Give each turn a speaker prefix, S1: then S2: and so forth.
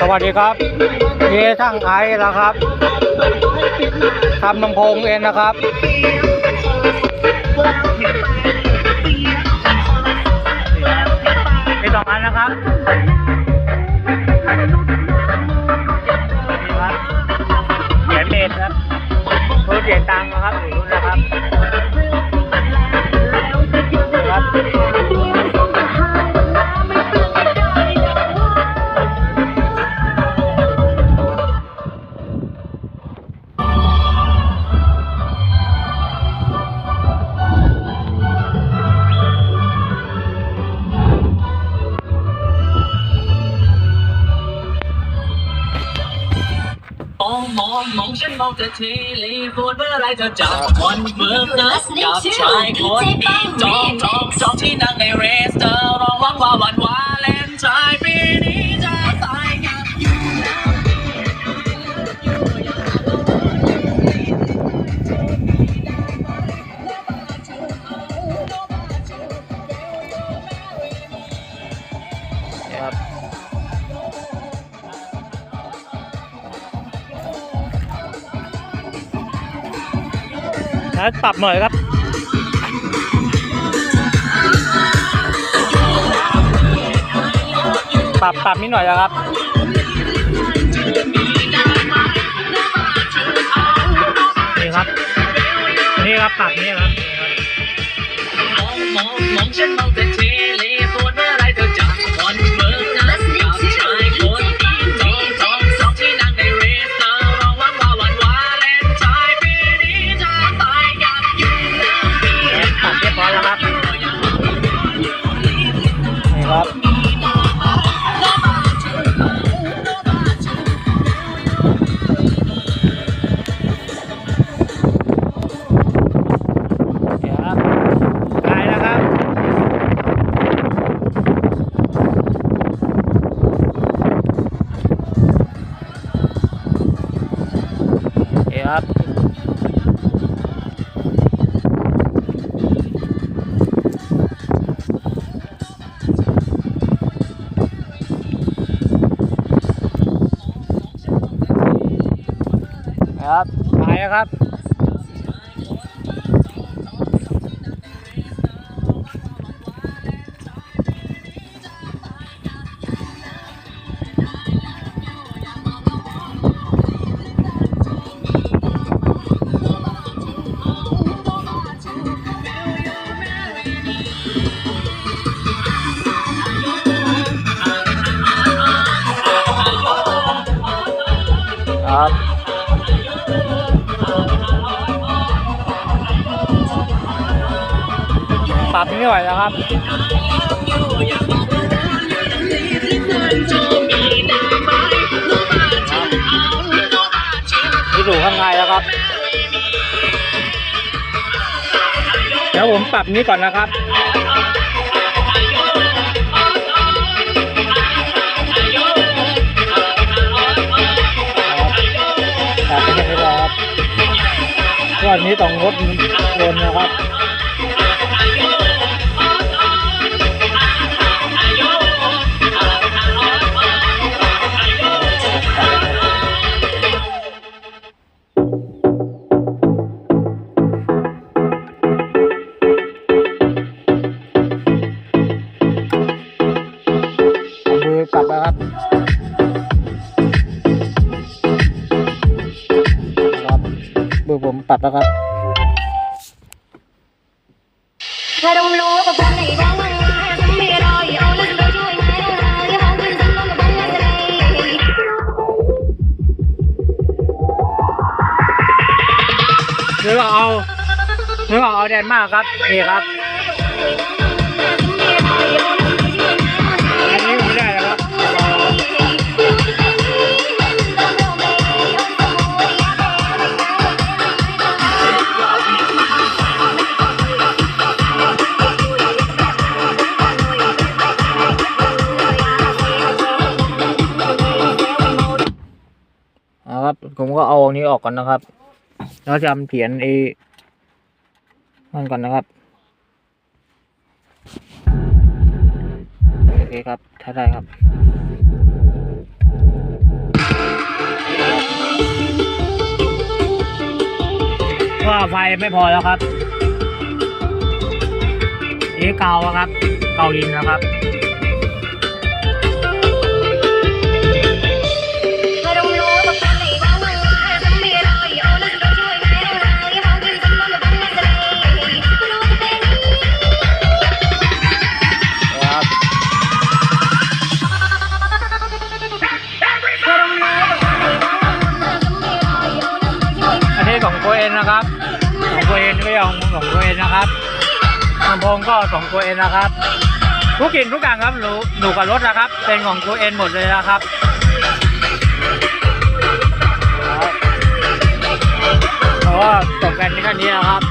S1: สวัสดีครับเยช่างไอนะครับทำลำโพงเองนะครับมีสองอันนะครับ มอ
S2: งมองมองฉันมองแต่ทีลีพูดเมื่อไรเธอจะวันเบิกนัดกับชายคนนี้จองจองจองที่นั่ง แล้ว
S1: ปรับหน่อยครับปรับปรับนิดหน่อยนะครับนี่ครับ นี่ครับปรับนี่ครับ
S2: มองมองฉันมองแต่ทีลีพู ครับ
S1: ครับตายแล้วครับ ครับปรับนิดหน่อยนะครับที่อยู่ข้างในแล้วครับ เดี๋ยวผมปรับนี้ก่อนนะครับ นนี้ต้องงดลนนะครับ มือผมปรับแล้วครับ
S3: ถ้าดมรู้ก็คงให้ร้องว่าฉันไม่รออย่าเอาแล้วเราเอาเอาขึ้นฉันต้องมาบังคับใจ
S1: หรือว่าเอาหรือว่าเอาแดนมากครับนี่ครับ นะครับ ผมก็เอาอันนี้ออกก่อนนะครับ แล้วจำเขียนเอนั่นก่อนนะครับโอเคครับถ้าได้ครับก็ไฟไม่พอแล้วครับ เอเกาครับ
S3: เกาดินนะ
S1: ครับ ตัวเองนะครับของตัวเองไม่ใช่ของของตัวเองนะครับลำโพงก็ของตัวเองนะครับ ทุกกลิ่นทุกอย่างครับหนูหนูกับรถนะครับ เป็นของตัวเองหมดเลยนะครับแต่ว่าตกกันที่แค่นี้นะครับ